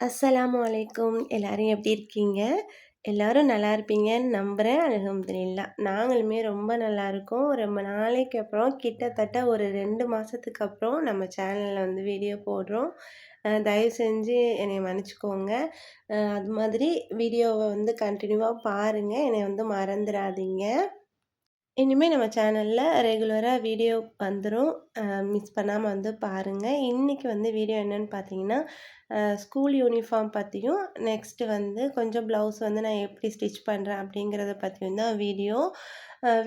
அஸ்ஸலாமு அலைக்கும் எல்லாரும் எப்படி இருக்கீங்க? எல்லாரும் நல்லா இருப்பீங்கன்னு நம்புகிறேன் அலகம்துல்லா நாங்களுமே ரொம்ப நல்லா இருக்கோம். ரொம்ப நாளைக்கு அப்புறம் கிட்டத்தட்ட ஒரு ரெண்டு மாதத்துக்கு அப்புறம் நம்ம சேனலில் வந்து வீடியோ போடுறோம். தயவு செஞ்சு என்னை மன்னிச்சுக்கோங்க. அது மாதிரி வீடியோவை வந்து கண்டினியூவாக பாருங்கள் என்னை வந்து மறந்துடாதீங்க இனிமேல் நம்ம சேனலில் ரெகுலராக வீடியோ வந்துடும் மிஸ் பண்ணாமல் வந்து பாருங்க. இன்றைக்கி வந்து வீடியோ என்னன்னு பார்த்தீங்கன்னா, ஸ்கூல் யூனிஃபார்ம் பற்றியும் நெக்ஸ்ட்டு வந்து கொஞ்சம் ப்ளவுஸ் வந்து நான் எப்படி ஸ்டிச் பண்ணுறேன் அப்படிங்கிறத பற்றியும் தான் வீடியோ.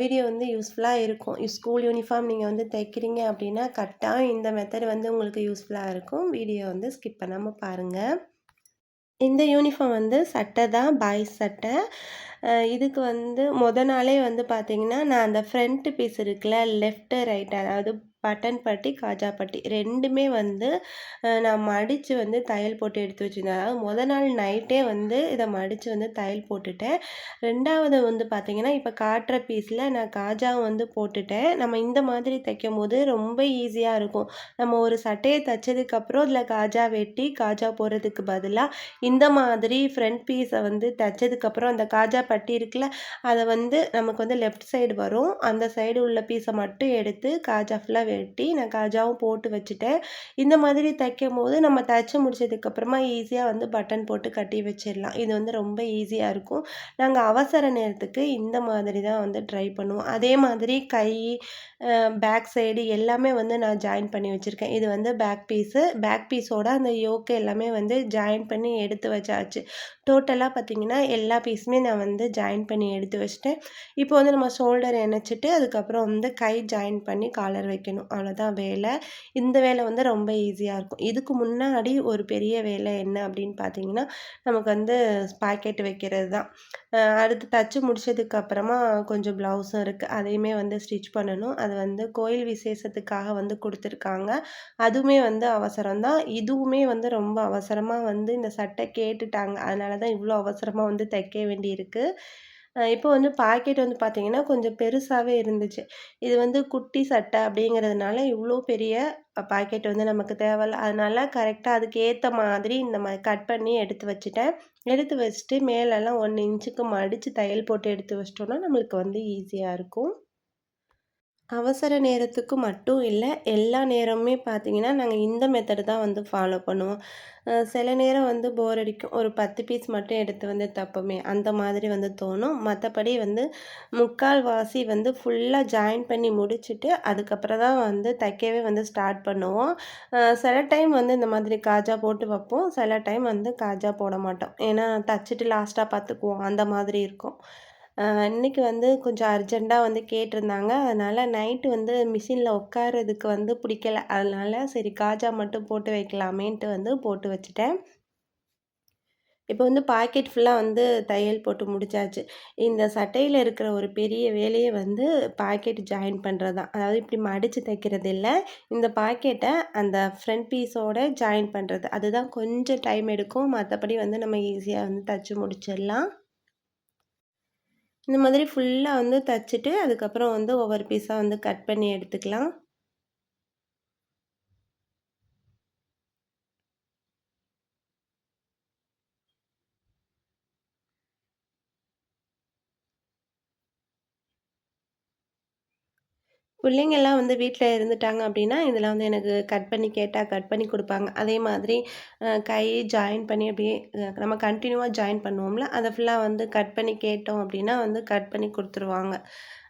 வீடியோ வந்து யூஸ்ஃபுல்லாக இருக்கும். ஸ்கூல் யூனிஃபார்ம் நீங்கள் வந்து தைக்கிறீங்க அப்படின்னா, கரெக்டாக இந்த மெத்தட் வந்து உங்களுக்கு யூஸ்ஃபுல்லாக இருக்கும். வீடியோ வந்து ஸ்கிப் பண்ணாமல் பாருங்கள் இந்த யூனிஃபார்ம் வந்து சட்டை தான் பாய்ஸ் சட்டை. இதுக்கு வந்து மொதல் நாளே வந்து பார்த்தீங்கன்னா, நான் அந்த ஃப்ரண்ட்டு பீஸ் இருக்குல்ல, லெஃப்ட்டு ரைட் அதாவது பட்டன் பட்டி, காஜா பட்டி ரெண்டுமே வந்து நான் மடித்து வந்து தையல் போட்டு எடுத்து வச்சுருந்தேன் அதாவது மொத நாள் நைட்டே வந்து இதை மடித்து வந்து தையல் போட்டுட்டேன். ரெண்டாவது வந்து பார்த்திங்கன்னா இப்போ காட்டுற பீஸில் நான் காஜாவும் வந்து போட்டுட்டேன். நம்ம இந்த மாதிரி தைக்கும்போது ரொம்ப ஈஸியாக இருக்கும். நம்ம ஒரு சட்டையை தைச்சதுக்கப்புறம் இதில் காஜா வெட்டி, காஜா போடுறதுக்கு பதிலாக இந்த மாதிரி ஃப்ரண்ட் பீஸை வந்து தைச்சதுக்கப்புறம் அந்த காஜா பட்டி இருக்குல்ல, அதை வந்து நமக்கு வந்து லெஃப்ட் சைடு வரும். அந்த சைடு உள்ள பீஸை மட்டும் எடுத்து காஜா ஃபுல்லாக வெட்டி, நான் காஜாவும் போட்டு வச்சுட்டேன். இந்த மாதிரி தைக்கும் போது நம்ம தைச்சி முடிச்சதுக்கப்புறமா ஈஸியாக வந்து பட்டன் போட்டு கட்டி வச்சிடலாம் இது வந்து ரொம்ப ஈஸியாக இருக்கும். நாங்கள் அவசர நேரத்துக்கு இந்த மாதிரி தான் வந்து ட்ரை பண்ணுவோம். அதே மாதிரி கை, பேக் சைடு எல்லாமே வந்து நான் ஜாயின் பண்ணி வச்சுருக்கேன் இது வந்து பேக் பீஸு. பேக் பீஸோட அந்த யோக்கு எல்லாமே வந்து ஜாயின் பண்ணி எடுத்து வச்சாச்சு. டோட்டலாக பார்த்தீங்கன்னா, எல்லா பீஸுமே நான் வந்து ஜாயின் பண்ணி எடுத்து வச்சுட்டேன். இப்போ வந்து நம்ம ஷோல்டர் இணைச்சிட்டு, அதுக்கப்புறம் வந்து கை ஜாயின் பண்ணி காலர் வைக்கணும். அவ்வளோதான் வேலை. இந்த வேலை வந்து ரொம்ப ஈஸியாக இருக்கும். இதுக்கு முன்னாடி ஒரு பெரிய வேலை என்ன அப்படின்னு பார்த்தீங்கன்னா, நமக்கு வந்து பாக்கெட் வைக்கிறது தான். அடுத்து தச்சு முடிச்சதுக்கு அப்புறமா கொஞ்சம் ப்ளவுஸும் இருக்குது அதையுமே வந்து ஸ்டிச் பண்ணணும். அது வந்து கோயில் விசேஷத்துக்காக வந்து கொடுத்துருக்காங்க அதுவுமே வந்து அவசரம் தான். இதுவுமே வந்து ரொம்ப அவசரமாக வந்து இந்த சட்டை கேட்டுட்டாங்க. அதனால தான் இவ்வளோ அவசரமாக வந்து தைக்க வேண்டியிருக்கு. இப்போ வந்து பாக்கெட் வந்து பார்த்தீங்கன்னா, கொஞ்சம் பெருசாகவே இருந்துச்சு. இது வந்து குட்டி சட்டை அப்படிங்கிறதுனால இவ்வளோ பெரிய பாக்கெட் வந்து நமக்கு தேவையில்ல. அதனால கரெக்டாக அதுக்கு ஏற்ற மாதிரி இந்த மாதிரி கட் பண்ணி எடுத்து வச்சுட்டேன். எடுத்து வச்சுட்டு மேலெல்லாம் ஒன்று இன்ச்சுக்கு மடித்து தையல் போட்டு எடுத்து வச்சிட்டோன்னா நம்மளுக்கு வந்து ஈஸியாக இருக்கும். அவசர நேரத்துக்கு மட்டும் இல்லை எல்லா நேரமுமே பார்த்தீங்கன்னா, நாங்கள் இந்த மெத்தடு தான் வந்து ஃபாலோ பண்ணுவோம். சில நேரம் வந்து போர் அடிக்கும். ஒரு 10 பீஸ் மட்டும் எடுத்து வந்து தப்புமே அந்த மாதிரி வந்து தோணும். மற்றபடி வந்து முக்கால்வாசி வந்து ஃபுல்லாக ஜாயின் பண்ணி முடிச்சுட்டு, அதுக்கப்புறம் தான் வந்து தைக்கவே வந்து ஸ்டார்ட் பண்ணுவோம். சில டைம் வந்து இந்த மாதிரி காஜா போட்டு வைப்போம். சில டைம் வந்து காஜா போட மாட்டோம். ஏன்னா, தச்சுட்டு லாஸ்ட்டாக பார்த்துக்குவோம். அந்த மாதிரி இருக்கும். இன்றைக்கி இன்னைக்கு வந்து கொஞ்சம் அர்ஜெண்ட்டாக வந்து கேட்டிருந்தாங்க. அதனால் நைட்டு வந்து மிஷினில் உட்கார்றதுக்கு வந்து பிடிக்கல. அதனால் சரி காஜா மட்டும் போட்டு வைக்கலாமேன்ட்டு வந்து போட்டு வச்சுட்டேன். இப்போ வந்து பாக்கெட் ஃபுல்லாக வந்து தையல் போட்டு முடிச்சாச்சு. இந்த சட்டையில் இருக்கிற ஒரு பெரிய வேலையை வந்து பாக்கெட் ஜாயின் பண்ணுறது தான். அதாவது இப்படி மடித்து தைக்கிறது இல்லை இந்த பாக்கெட்டை அந்த ஃப்ரண்ட் பீஸோட ஜாயின் பண்ணுறது அதுதான் கொஞ்சம் டைம் எடுக்கும். மற்றபடி வந்து நம்ம ஈஸியாக வந்து தைச்சி முடிச்சிடலாம். இந்த மாதிரி ஃபுல்லாக வந்து தைச்சிட்டு அதுக்கப்புறம் வந்து ஒவ்வொரு பீஸாக வந்து கட் பண்ணி எடுத்துக்கலாம். பிள்ளைங்கள்லாம் வந்து வீட்டில் இருந்துட்டாங்க அப்படின்னா, இதெல்லாம் வந்து எனக்கு கட் பண்ணி கேட்டால் கட் பண்ணி கொடுப்பாங்க. அதே மாதிரி கை ஜாயின் பண்ணி அப்படியே நம்ம கண்டினியூவாக ஜாயின் பண்ணுவோம்ல, அதை ஃபுல்லாக வந்து கட் பண்ணி கேட்டோம் அப்படின்னா வந்து கட் பண்ணி கொடுத்துருவாங்க.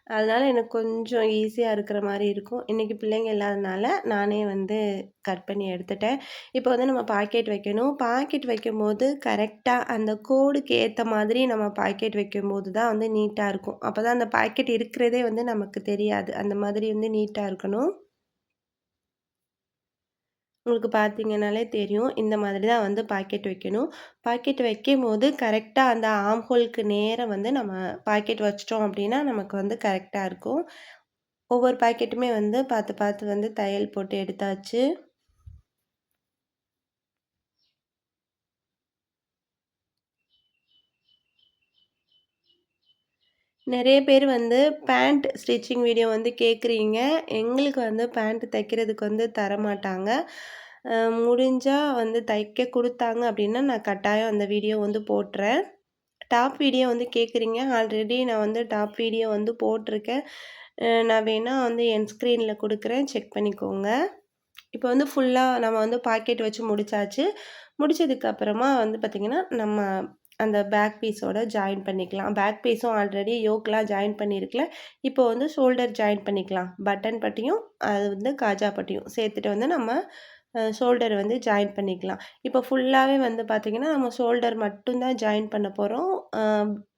அதனால் எனக்கு கொஞ்சம் ஈஸியாக இருக்கிற மாதிரி இருக்கும். இன்னைக்கு பிள்ளைங்க இல்லாதனால நானே வந்து கட் பண்ணி எடுத்துட்டேன். இப்போ வந்து நம்ம பாக்கெட் வைக்கணும். பாக்கெட் வைக்கும்போது கரெக்டாக அந்த கோடுக்கு ஏற்ற மாதிரி நம்ம பாக்கெட் வைக்கும்போது தான் வந்து நீட்டாக இருக்கும். அப்போ தான் அந்த பாக்கெட் இருக்கிறதே வந்து நமக்கு தெரியாது. அந்த மாதிரி வந்து நீட்டாக இருக்கணும். உங்களுக்கு பார்த்தீங்கனாலே தெரியும். இந்த மாதிரி தான் வந்து பாக்கெட் வைக்கணும். பாக்கெட் வைக்கும் போது கரெக்டாக அந்த ஆம் ஹோலுக்கு நேராக வந்து நம்ம பாக்கெட் வச்சிட்டோம் அப்படின்னா, நமக்கு வந்து கரெக்டாக இருக்கும். ஒவ்வொரு பாக்கெட்டுமே வந்து பார்த்து பார்த்து வந்து தையல் போட்டு எடுத்தாச்சு. நிறைய பேர் வந்து பேண்ட் ஸ்டிச்சிங் வீடியோ வந்து கேட்குறீங்க. எங்களுக்கு வந்து பேண்ட் தைக்கிறதுக்கு வந்து தரமாட்டாங்க. முடிஞ்சால் வந்து தைக்க கொடுத்தாங்க அப்படின்னா, நான் கட்டாயம் அந்த வீடியோ வந்து போட்டுறேன். டாப் வீடியோ வந்து கேட்குறீங்க. ஆல்ரெடி நான் வந்து டாப் வீடியோ வந்து போட்டிருக்கேன். நான் வேணால் வந்து என் ஸ்க்ரீனில் கொடுக்குறேன் செக் பண்ணிக்கோங்க. இப்போ வந்து ஃபுல்லாக நம்ம வந்து பாக்கெட் வச்சு முடிச்சாச்சு. முடிச்சதுக்கு அப்புறமா வந்து பார்த்திங்கன்னா நம்ம அந்த பேக் பீஸோட ஜாயின் பண்ணிக்கலாம். பேக் பீஸும் ஆல்ரெடி யோக்கெலாம் ஜாயின் பண்ணியிருக்கல. இப்போ வந்து ஷோல்டர் ஜாயின் பண்ணிக்கலாம். பட்டன் பட்டியும், அது வந்து காஜா பட்டியும் சேர்த்துட்டு வந்து நம்ம ஷோல்டர் வந்து ஜாயின் பண்ணிக்கலாம். இப்போ ஃபுல்லாகவே வந்து பார்த்திங்கன்னா நம்ம ஷோல்டர் மட்டும்தான் ஜாயின் பண்ண போகிறோம்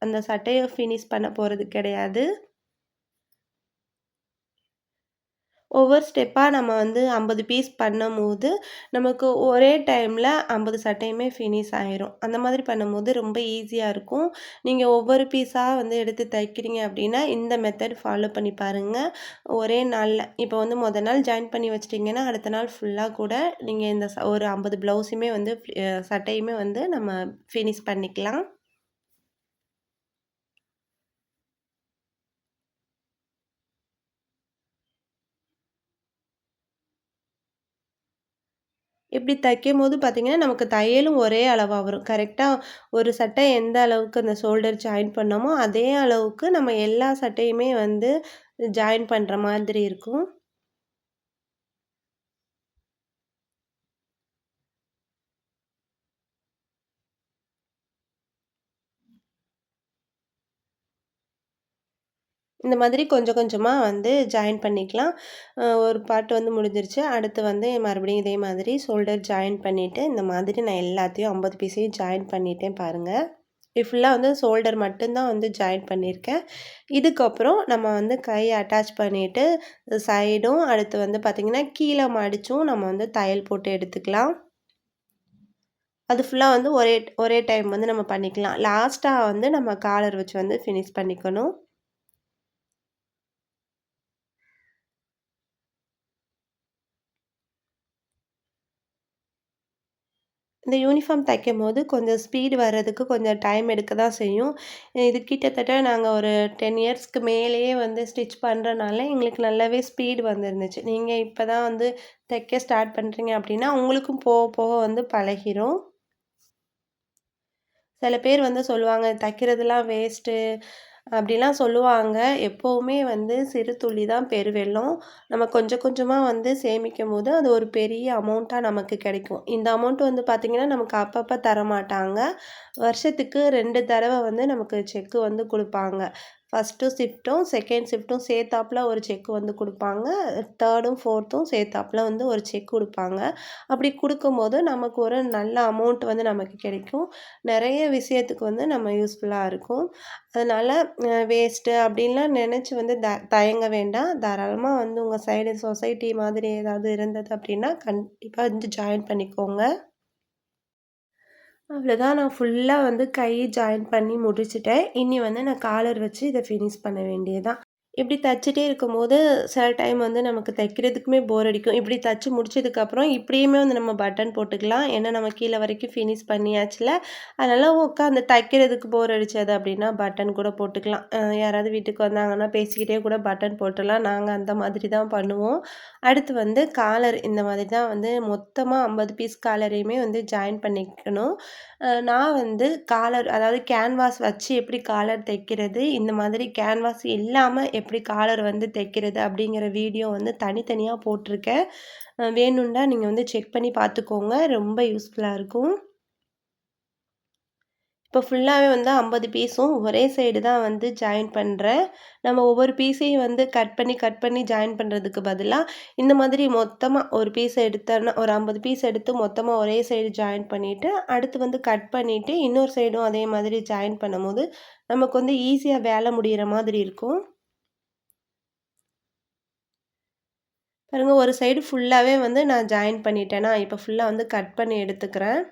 அந்த சட்டையை ஃபினிஷ் பண்ண போகிறது கிடையாது. ஒவ்வொரு ஸ்டெப்பாக நம்ம வந்து 50 பீஸ் பண்ணும்போது, நமக்கு ஒரே டைமில் ஐம்பது சட்டையுமே ஃபினிஷ் ஆயிரும். அந்த மாதிரி பண்ணும்போது ரொம்ப ஈஸியாக இருக்கும். நீங்கள் ஒவ்வொரு பீஸாக வந்து எடுத்து தைக்கிறீங்க அப்படின்னா, இந்த மெத்தட் ஃபாலோ பண்ணி பாருங்க. ஒரே நாளில் இப்போ வந்து மொத நாள் ஜாயின் பண்ணி வச்சிட்டிங்கன்னா அடுத்த நாள் ஃபுல்லாக கூட நீங்கள் இந்த ஒரு 50 ப்ளவுஸுமே வந்து சட்டையுமே வந்து நம்ம ஃபினிஷ் பண்ணிக்கலாம். இப்படி தைக்கும் போது பார்த்தீங்கன்னா, நமக்கு தையலும் ஒரே அளவாக வரும். கரெக்டாக ஒரு சட்டை எந்த அளவுக்கு அந்த ஷோல்டர் ஜாயின் பண்ணோமோ, அதே அளவுக்கு நம்ம எல்லா சட்டையுமே வந்து ஜாயின் பண்ணுற மாதிரி இருக்கும். இந்த மாதிரி கொஞ்சம் கொஞ்சமாக வந்து ஜாயின் பண்ணிக்கலாம். ஒரு பார்ட் வந்து முடிஞ்சிருச்சு. அடுத்து வந்து மறுபடியும் இதே மாதிரி ஷோல்டர் ஜாயின் பண்ணிவிட்டு இந்த மாதிரி நான் எல்லாத்தையும் 50 பீஸையும் ஜாயின் பண்ணிட்டேன் பாருங்கள் இது ஃபுல்லாக வந்து ஷோல்டர் மட்டும்தான் வந்து ஜாயின் பண்ணியிருக்கேன். இதுக்கப்புறம் நம்ம வந்து கை அட்டாச் பண்ணிவிட்டு சைடும் அடுத்து வந்து பார்த்திங்கன்னா கீழே மடித்தும் நம்ம வந்து தையல் போட்டு எடுத்துக்கலாம். அது ஃபுல்லாக வந்து ஒரே ஒரே டைம் வந்து நம்ம பண்ணிக்கலாம். லாஸ்ட்டாக வந்து நம்ம காலர் வச்சு வந்து ஃபினிஷ் பண்ணிக்கணும். இந்த யூனிஃபார்ம் தைக்கும்போது கொஞ்சம் ஸ்பீடு வர்றதுக்கு கொஞ்சம் டைம் எடுக்க தான் செய்யும். இது கிட்டத்தட்ட நாங்கள் ஒரு 10 இயர்ஸ்க்கு மேலேயே வந்து ஸ்டிச் பண்ணுறனால எங்களுக்கு நல்லாவே ஸ்பீடு வந்துருந்துச்சு. நீங்கள் இப்போ தான் வந்து தைக்க ஸ்டார்ட் பண்ணுறீங்க அப்படின்னா, உங்களுக்கும் போக போக வந்து பழகிரும். சில பேர் வந்து சொல்லுவாங்க, தைக்கிறதுலாம் வேஸ்ட்டு" அப்படிலாம் சொல்லுவாங்க. எப்போவுமே வந்து சிறு துளி தான் பெருவெள்ளம். நம்ம கொஞ்சம் கொஞ்சமாக வந்து சேமிக்கும் போது அது ஒரு பெரிய அமௌண்ட்டாக நமக்கு கிடைக்கும். இந்த அமௌண்ட் வந்து பார்த்திங்கன்னா நமக்கு அப்பப்ப தரமாட்டாங்க. வருஷத்துக்கு ரெண்டு தடவை வந்து நமக்கு செக்கு வந்து கொடுப்பாங்க ஃபஸ்ட்டு ஷிஃப்ட்டும், செகண்ட் ஷிஃப்ட்டும் சேர்த்தாப்புல ஒரு செக் வந்து கொடுப்பாங்க தேர்டும் ஃபோர்த்தும் சேர்த்தாப்புல வந்து ஒரு செக் கொடுப்பாங்க அப்படி கொடுக்கும்போது நமக்கு ஒரு நல்ல அமௌண்ட் வந்து நமக்கு கிடைக்கும். நிறைய விஷயத்துக்கு வந்து நம்ம யூஸ்ஃபுல்லாக இருக்கும். அதனால் வேஸ்ட்டு அப்படின்லாம் நினச்சி வந்து த தயங்க வேண்டாம். தாராளமாக வந்து உங்கள் சைடு சொசைட்டி மாதிரி ஏதாவது இருந்தது அப்படின்னா, கண்டிப்பாக வந்து ஜாயின் பண்ணிக்கோங்க. அவ்வளோதான் நான் ஃபுல்லாக வந்து கை ஜாயின் பண்ணி முடிச்சுட்டேன். இனி வந்து நான் காலர் வச்சு இதை ஃபினிஷ் பண்ண வேண்டியது தான். இப்படி தைச்சிட்டே இருக்கும்போது, சில டைம் வந்து நமக்கு தைக்கிறதுக்குமே போர் அடிக்கும். இப்படி தைச்சி முடிச்சதுக்கப்புறம் இப்படியுமே வந்து நம்ம பட்டன் போட்டுக்கலாம். ஏன்னா நம்ம கீழே வரைக்கும் ஃபினிஷ் பண்ணியாச்சுல. அதனால் உட்காந்து தைக்கிறதுக்கு போர் அடிச்சது அப்படின்னா, பட்டன் கூட போட்டுக்கலாம். யாராவது வீட்டுக்கு வந்தாங்கன்னா, பேசிக்கிட்டே கூட பட்டன் போட்டுடலாம் நாங்கள் அந்த மாதிரி தான் பண்ணுவோம். அடுத்து வந்து காலர் இந்த மாதிரி தான் வந்து மொத்தமாக ஐம்பது பீஸ் காலரையுமே வந்து ஜாயின் பண்ணிக்கணும். நான் வந்து காலர் அதாவது கேன்வாஸ் வச்சு எப்படி காலர் தைக்கிறது, இந்த மாதிரி கேன்வாஸ் இல்லாமல் எப்படி காலர் வந்து தைக்கிறது அப்படிங்கிற வீடியோ வந்து தனித்தனியாக போட்டிருக்கேன். வேணும்னா நீங்கள் வந்து செக் பண்ணி பார்த்துக்கோங்க. ரொம்ப யூஸ்ஃபுல்லாக இருக்கும். இப்போ ஃபுல்லாகவே வந்து 50 பீஸும் ஒரே சைடு தான் வந்து ஜாயின் பண்ணுறேன் நம்ம ஒவ்வொரு பீஸையும் வந்து கட் பண்ணி, கட் பண்ணி ஜாயின் பண்ணுறதுக்கு பதிலாக இந்த மாதிரி மொத்தமாக ஒரு பீஸ் எடுத்தோன்னா ஒரு 50 பீஸ் எடுத்து மொத்தமாக ஒரே சைடு ஜாயின் பண்ணிவிட்டு அடுத்து வந்து கட் பண்ணிவிட்டு இன்னொரு சைடும் அதே மாதிரி ஜாயின் பண்ணும்போது, நமக்கு வந்து ஈஸியாக வேலை முடிகிற மாதிரி இருக்கும். பாருங்கள் ஒரு சைடு ஃபுல்லாகவே வந்து நான் ஜாயின் பண்ணிட்டேன்னா இப்போ ஃபுல்லாக வந்து கட் பண்ணி எடுத்துக்கிறேன்.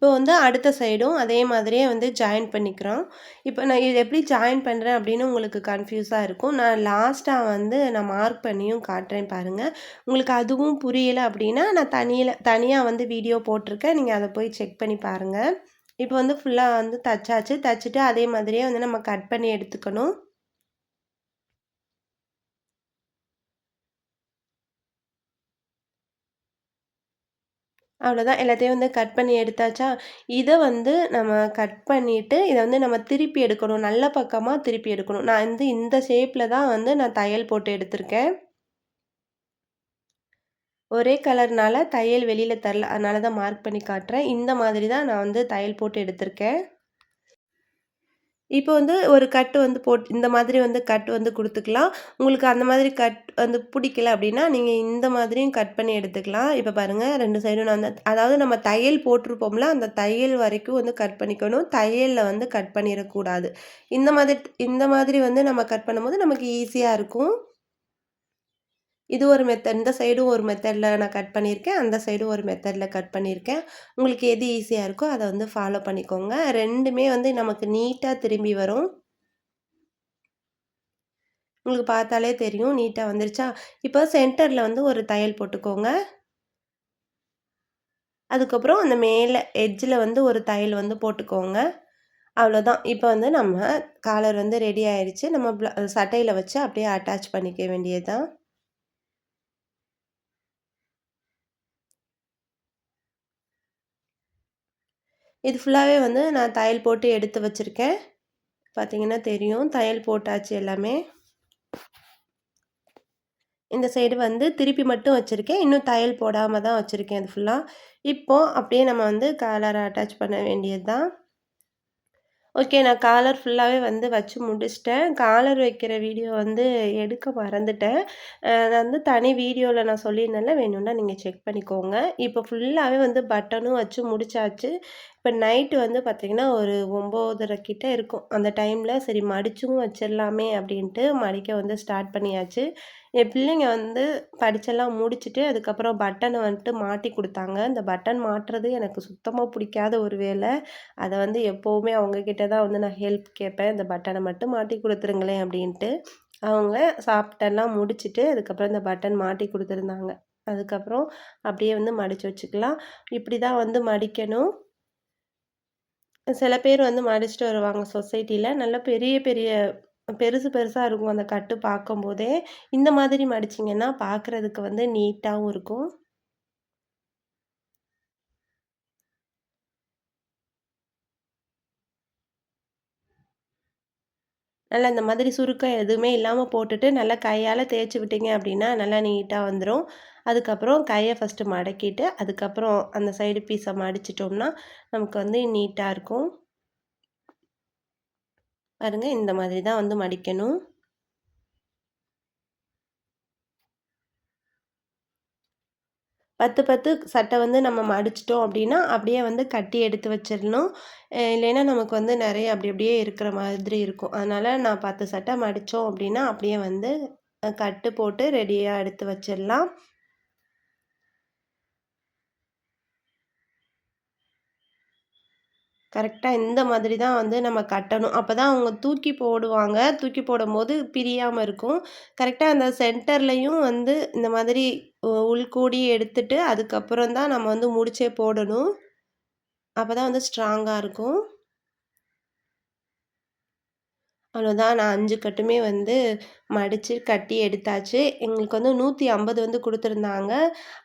இப்போ வந்து அடுத்த சைடும் அதே மாதிரியே வந்து ஜாயின் பண்ணிக்கிறோம் இப்போ நான் இது எப்படி ஜாயின் பண்ணுறேன் அப்படின்னு உங்களுக்கு கன்ஃப்யூஸாக இருக்கும். நான் லாஸ்ட்டாக வந்து நான் மார்க் பண்ணியும் காட்டுறேன் பாருங்கள் உங்களுக்கு அதுவும் புரியலை அப்படின்னா நான் தனியில் தனியாக வந்து வீடியோ போட்டிருக்கேன். நீங்கள் அதை போய் செக் பண்ணி பாருங்கள் இப்போ வந்து ஃபுல்லாக வந்து தச்சாச்சு தச்சுட்டு அதே மாதிரியே வந்து நம்ம கட் பண்ணி எடுத்துக்கணும். அவ்வளோதான் எல்லாத்தையும் வந்து கட் பண்ணி எடுத்தாச்சா? இதை வந்து நம்ம கட் பண்ணிவிட்டு இதை வந்து நம்ம திருப்பி எடுக்கணும். நல்ல பக்கமாக திருப்பி எடுக்கணும். நான் வந்து இந்த ஷேப்பில் தான் வந்து நான் தையல் போட்டு எடுத்திருக்கேன். ஒரே கலர்னால் தையல் வெளியில் தரல. அதனால தான் மார்க் பண்ணி காட்டுறேன். இந்த மாதிரி தான் நான் வந்து தையல் போட்டு எடுத்திருக்கேன். இப்போ வந்து ஒரு கட்டு வந்து போட் இந்த மாதிரி வந்து கட் வந்து கொடுத்துக்கலாம். உங்களுக்கு அந்த மாதிரி கட் வந்து பிடிக்கல அப்படின்னா நீங்கள் இந்த மாதிரியும் கட் பண்ணி எடுத்துக்கலாம். இப்போ பாருங்கள் ரெண்டு சைடும் நான் அந்த அதாவது நம்ம தையல் போட்டிருப்போம்ல அந்த தையல் வரைக்கும் வந்து கட் பண்ணிக்கணும். தையலில் வந்து கட் பண்ணிடக்கூடாது. இந்த மாதிரி இந்த மாதிரி வந்து நம்ம கட் பண்ணும்போது நமக்கு ஈஸியாக இருக்கும். இது ஒரு மெத்தட் இந்த சைடும் ஒரு மெத்தடில் நான் கட் பண்ணியிருக்கேன். அந்த சைடும் ஒரு மெத்தடில் கட் பண்ணியிருக்கேன். உங்களுக்கு எது ஈஸியாக இருக்கோ அதை வந்து ஃபாலோ பண்ணிக்கோங்க. ரெண்டுமே வந்து நமக்கு நீட்டாக திரும்பி வரும். உங்களுக்கு பார்த்தாலே தெரியும் நீட்டாக வந்துருச்சா? இப்போ சென்டரில் வந்து ஒரு தையல் போட்டுக்கோங்க. அதுக்கப்புறம் அந்த மேலே எட்ஜில் வந்து ஒரு தையல் வந்து போட்டுக்கோங்க. அவ்வளோதான் இப்போ வந்து நம்ம காலர் வந்து ரெடி ஆயிடுச்சு நம்ம சட்டையில் வச்சு அப்படியே அட்டாச் பண்ணிக்க வேண்டியது தான் இது ஃபுல்லாகவே வந்து நான் தையல் போட்டு எடுத்து வச்சுருக்கேன். பார்த்தீங்கன்னா தெரியும். தையல் போட்டாச்சு எல்லாமே. இந்த சைடு வந்து திருப்பி மட்டும் வச்சுருக்கேன். இன்னும் தையல் போடாமல் தான் வச்சுருக்கேன் அது ஃபுல்லாக இப்போது அப்படியே நம்ம வந்து காலரை அட்டாச் பண்ண வேண்டியது தான் ஓகே நான் காலர் ஃபுல்லாகவே வந்து வச்சு முடிச்சிட்டேன். காலர் வைக்கிற வீடியோ வந்து எடுக்க மறந்துட்டேன். நான் வந்து தனி வீடியோவில் நான் சொல்லியிருந்தேன்ல வேணும்னா நீங்கள் செக் பண்ணிக்கோங்க. இப்போ ஃபுல்லாகவே வந்து பட்டனும் வச்சு முடிச்சாச்சு. இப்போ நைட்டு வந்து பார்த்திங்கன்னா ஒரு ஒம்போதரை கிட்ட இருக்கும். அந்த டைமில் சரி மடிச்சும் வச்சிடலாமே அப்படின்ட்டு மடிக்க வந்து ஸ்டார்ட் பண்ணியாச்சு. என் பிள்ளைங்க வந்து படிச்செல்லாம் முடிச்சுட்டு அதுக்கப்புறம் பட்டனை வந்துட்டு மாட்டி கொடுத்தாங்க. இந்த பட்டன் மாட்டுறது எனக்கு சுத்தமாக பிடிக்காத ஒரு வேலை. அதை வந்து எப்போவுமே அவங்கக்கிட்ட தான் வந்து நான் ஹெல்ப் கேட்பேன். இந்த பட்டனை மட்டும் மாட்டி கொடுத்துருங்களேன் அப்படின்ட்டு அவங்க சாப்பிட்டெல்லாம் முடிச்சுட்டு அதுக்கப்புறம் இந்த பட்டன் மாட்டி கொடுத்துருந்தாங்க. அதுக்கப்புறம் அப்படியே வந்து மடித்து வச்சுக்கலாம். இப்படி தான் வந்து மடிக்கணும். சில பேர் வந்து மடிச்சுட்டு வருவாங்க சொசைட்டியில் நல்ல பெரிய பெரிய பெருசு பெருசாக இருக்கும் அந்த கட்டு பார்க்கும்போதே. இந்த மாதிரி மடிச்சிங்கன்னா பார்க்குறதுக்கு வந்து நீட்டாகவும் இருக்கும். நல்லா இந்த மாதிரி சுருக்கம் எதுவுமே இல்லாமல் போட்டுட்டு நல்லா கையால் தேய்ச்சி விட்டீங்க அப்படின்னா நல்லா நீட்டாக வந்துடும் அதுக்கப்புறம் கையை ஃபஸ்ட்டு மடக்கிட்டு அதுக்கப்புறம் அந்த சைடு பீஸை மடிச்சிட்டோம்னா நமக்கு வந்து நீட்டாக இருக்கும். பாருங்கள் இந்த மாதிரி தான் வந்து மடிக்கணும். பத்து பத்து சட்டை வந்து நம்ம மடிச்சிட்டோம் அப்படின்னா அப்படியே வந்து கட்டி எடுத்து வச்சிடணும். இல்லைன்னா நமக்கு வந்து நிறைய அப்படி அப்படியே இருக்கிற மாதிரி இருக்கும். அதனால் நான் பத்து சட்டை மடித்தோம் அப்படின்னா அப்படியே வந்து கட்டு போட்டு ரெடியாக எடுத்து வச்சிடலாம். கரெக்டாக இந்த மாதிரி தான் வந்து நம்ம கட்டணும். அப்போ தான் அவங்க தூக்கி போடுவாங்க. தூக்கி போடும்போது பிரியாமல் இருக்கும். கரெக்டாக அந்த சென்டர்லேயும் வந்து இந்த மாதிரி உள்கூடி எடுத்துட்டு அதுக்கப்புறம் தான் நம்ம வந்து முடிச்சே போடணும். அப்போ தான் வந்து ஸ்ட்ராங்காக இருக்கும். அவ்வளோதான். நான் அஞ்சு கட்டுமே வந்து மடித்து கட்டி எடுத்தாச்சு. எங்களுக்கு வந்து நூற்றி ஐம்பது வந்து கொடுத்துருந்தாங்க.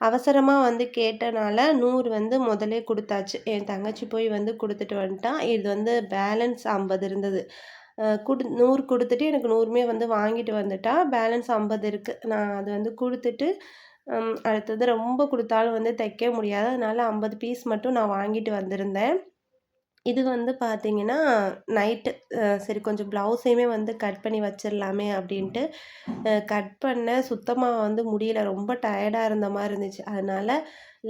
அவசரமாக வந்து கேட்டனால நூறு வந்து முதலே கொடுத்தாச்சு. என் தங்கச்சி போய் வந்து கொடுத்துட்டு வந்துட்டான். இது வந்து பேலன்ஸ் ஐம்பது இருந்தது. குடு நூறு கொடுத்துட்டு எனக்கு நூறுமே வந்து வாங்கிட்டு வந்துட்டா. பேலன்ஸ் ஐம்பது இருக்குது நான் அது வந்து கொடுத்துட்டு அடுத்தது ரொம்ப கொடுத்தாலும் வந்து தைக்க முடியாது. அதனால் ஐம்பது பீஸ் மட்டும் நான் வாங்கிட்டு வந்திருந்தேன். இது வந்து பார்த்தீங்கன்னா நைட்டு சரி கொஞ்சம் ப்ளவுஸையுமே வந்து கட் பண்ணி வச்சிடலாமே அப்படின்ட்டு கட் பண்ண சுத்தமாக வந்து முடியல. ரொம்ப டயர்டாக இருந்த மாதிரி இருந்துச்சு. அதனால்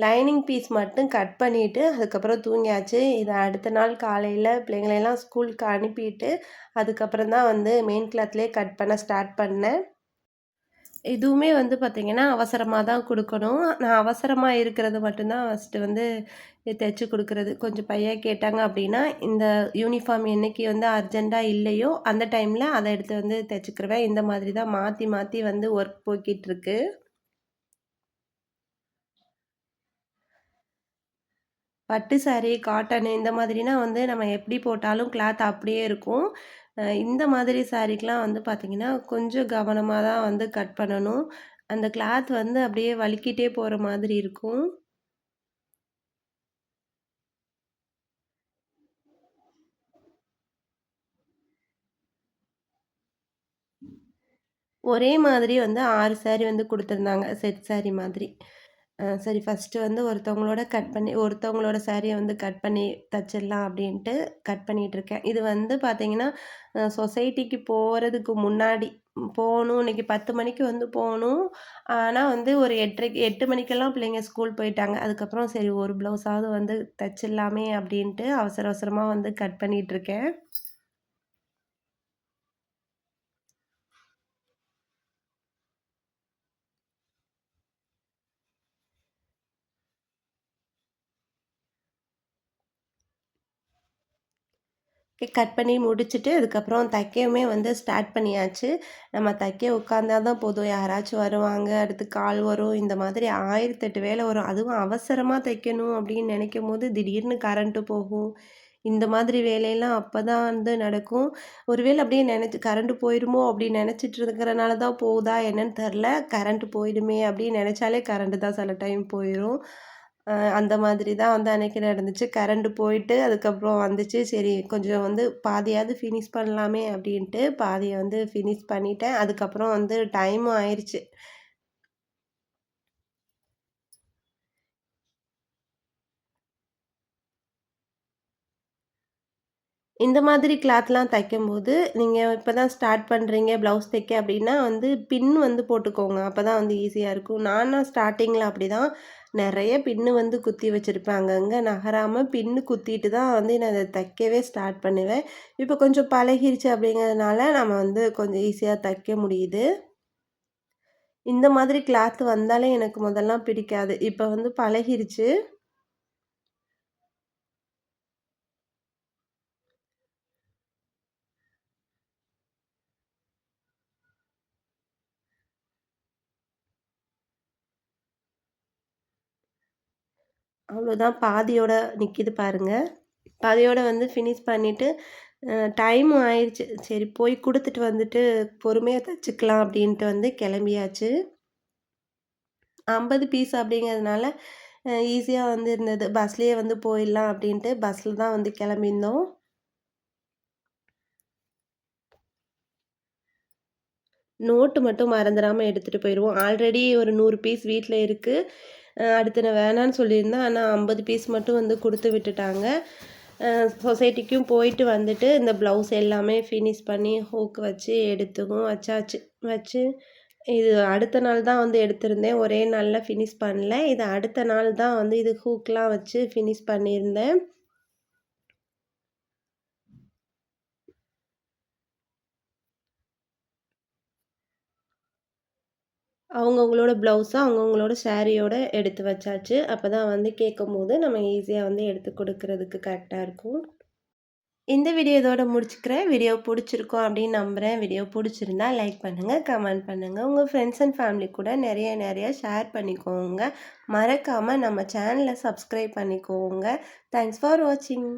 லைனிங் பீஸ் மட்டும் கட் பண்ணிவிட்டு அதுக்கப்புறம் தூங்கியாச்சு. இதை அடுத்த நாள் காலையில் பிள்ளைங்களெல்லாம் ஸ்கூலுக்கு அனுப்பிட்டு அதுக்கப்புறம் தான் வந்து மெயின் கிளாத்லேயே கட் பண்ண ஸ்டார்ட் பண்ணேன். இதுவுமே வந்து பார்த்திங்கன்னா அவசரமாக தான் கொடுக்கணும் நான் அவசரமாக இருக்கிறது மட்டும்தான் ஃபஸ்ட்டு ஃபர்ஸ்ட்டு வந்து தைச்சி கொடுக்குறது கொஞ்சம் பையன் கேட்டாங்க அப்படின்னா இந்த யூனிஃபார்ம் என்னைக்கு வந்து அர்ஜெண்ட்டாக இல்லையோ, அந்த டைமில் அதை எடுத்து வந்து தைச்சுக்கிருவேன். இந்த மாதிரி தான் மாற்றி மாற்றி வந்து ஒர்க் போய்கிட்டுருக்கு பட்டு சாரி, காட்டனு இந்த மாதிரினா வந்து நம்ம எப்படி போட்டாலும் கிளாத் அப்படியே இருக்கும். இந்த மாதிரி சாரீக்கெலாம் வந்து பார்த்திங்கன்னா, கொஞ்சம் கவனமாக தான் வந்து கட் பண்ணணும். அந்த கிளாத் வந்து அப்படியே வழுக்கிட்டே போற மாதிரி இருக்கும். ஒரே மாதிரி வந்து ஆறு சாரி வந்து கொடுத்துருந்தாங்க செட் சாரி மாதிரி. சரி ஃபர்ஸ்ட்டு வந்து ஒருத்தவங்களோட கட் பண்ணி ஒருத்தவங்களோட சாரியை வந்து கட் பண்ணி தச்சிடலாம் அப்படின்ட்டு கட் பண்ணிகிட்ருக்கேன். இது வந்து பார்த்தீங்கன்னா, சொசைட்டிக்கு போகிறதுக்கு முன்னாடி போகணும் இன்னைக்கு 10 மணிக்கு வந்து போகணும் ஆனால் வந்து ஒரு 8:30க்கு 8 மணிக்கெல்லாம் பிள்ளைங்க ஸ்கூல் போயிட்டாங்க. அதுக்கப்புறம் சரி ஒரு ப்ளவுஸாவது வந்து தச்சிடலாமே அப்படின்ட்டு அவசர அவசரமாக வந்து கட் பண்ணிகிட்ருக்கேன். கட் பண்ணி முடிச்சுட்டு, அதுக்கப்புறம் தைக்கவுமே வந்து ஸ்டார்ட் பண்ணியாச்சு. நம்ம தைக்க உட்காந்தா தான் போதும், யாராச்சும் வருவாங்க, அடுத்து கால் வரும், இந்த மாதிரி 1008 வேலை வரும். அதுவும் அவசரமாக தைக்கணும் அப்படின்னு நினைக்கும் போது திடீர்னு கரண்ட்டு போகும். இந்த மாதிரி வேலையெல்லாம் அப்போ தான் வந்து நடக்கும். ஒருவேளை அப்படியே நினச்சி கரண்ட்டு போயிடுமோ அப்படின்னு நினச்சிட்டு இருக்கிறனால தான் போகுதா என்னன்னு தெரில. கரண்ட்டு போயிடுமே அப்படின்னு நினச்சாலே கரண்ட்டு தான் சில டைம் போயிடும் அந்த மாதிரி தான் வந்து அன்றைக்கி நடந்துச்சு. கரண்ட் போயிட்டு அதுக்கப்புறம் வந்துச்சு. சரி கொஞ்சம் வந்து பாதியாவது ஃபினிஷ் பண்ணலாமே அப்படின்ட்டு பாதியை வந்து ஃபினிஷ் பண்ணிட்டேன். அதுக்கப்புறம் வந்து டைமும் ஆயிடுச்சு இந்த மாதிரி கிளாத்லாம் தைக்கும்போது, நீங்க இப்போ தான் ஸ்டார்ட் பண்றீங்க ப்ளவுஸ் தைக்க அப்படின்னா வந்து பின் வந்து போட்டுக்கோங்க. அப்போ தான் வந்து ஈஸியா இருக்கும். நானும் அப்படி அப்படிதான் நிறைய பின்னு வந்து குத்தி வச்சுருப்பேன் அங்கங்கே நகராமல் பின்னு குத்திட்டு தான் வந்து நான் அதை தைக்கவே ஸ்டார்ட் பண்ணுவேன். இப்போ கொஞ்சம் பழகிருச்சு அப்படிங்கிறதுனால நம்ம வந்து கொஞ்சம் ஈஸியாக தைக்க முடியுது. இந்த மாதிரி கிளாத் வந்தாலே எனக்கு முதல்லாம் பிடிக்காது. இப்போ வந்து பழகிருச்சு. அவ்வளோதான் பாதியோட நிற்கிது பாருங்கள் பாதியோட வந்து ஃபினிஷ் பண்ணிவிட்டு டைமும் ஆயிடுச்சு சரி போய் கொடுத்துட்டு வந்துட்டு பொறுமையாக தச்சுக்கலாம் அப்படின்ட்டு வந்து கிளம்பியாச்சு. 50 பீஸ் அப்படிங்கிறதுனால ஈஸியாக வந்து இருந்தது. பஸ்லேயே வந்து போயிடலாம் அப்படின்ட்டு பஸ்ஸில் தான் வந்து கிளம்பியிருந்தோம். நோட்டு மட்டும் மறந்துடாமல் எடுத்துகிட்டு போயிடுவோம் ஆல்ரெடி ஒரு நூறு பீஸ் வீட்டில் இருக்குது அ அடுத்து நான் வேணான்னு சொல்லியிருந்தேன். ஆனால் ஐம்பது பீஸ் மட்டும் வந்து கொடுத்து விட்டுட்டாங்க. சொசைட்டிக்கும் போயிட்டு வந்துட்டு இந்த ப்ளவுஸ் எல்லாமே ஃபினிஷ் பண்ணி ஹூக் வச்சு எடுத்துக்கும் வச்சாச்சு. வச்சு இது அடுத்த நாள் தான் வந்து எடுத்திருந்தேன். ஒரே நாளில் ஃபினிஷ் பண்ணல. இது அடுத்த நாள் தான் வந்து இது ஹூக்லாம் வச்சு ஃபினிஷ் பண்ணியிருந்தேன். அவங்கவங்களோட ப்ளவுஸும் அவங்கவுங்களோட சாரியோட எடுத்து வச்சாச்சு. அப்போ தான் வந்து கேட்கும்போது நம்ம ஈஸியாக வந்து எடுத்து கொடுக்கறதுக்கு கரெக்டாக இருக்கும். இந்த வீடியோ இதோட முடிச்சுக்கிறேன். வீடியோ பிடிச்சிருக்கோம் அப்படின்னு நம்புறேன். வீடியோ பிடிச்சிருந்தா லைக் பண்ணுங்க, கமெண்ட் பண்ணுங்கள் உங்கள் ஃப்ரெண்ட்ஸ் அண்ட் ஃபேமிலி கூட நிறைய நிறைய ஷேர் பண்ணிக்கோங்க. மறக்காமல் நம்ம சேனலை சப்ஸ்கிரைப் பண்ணிக்கோங்க. தேங்க்ஸ் ஃபார் வாட்சிங்.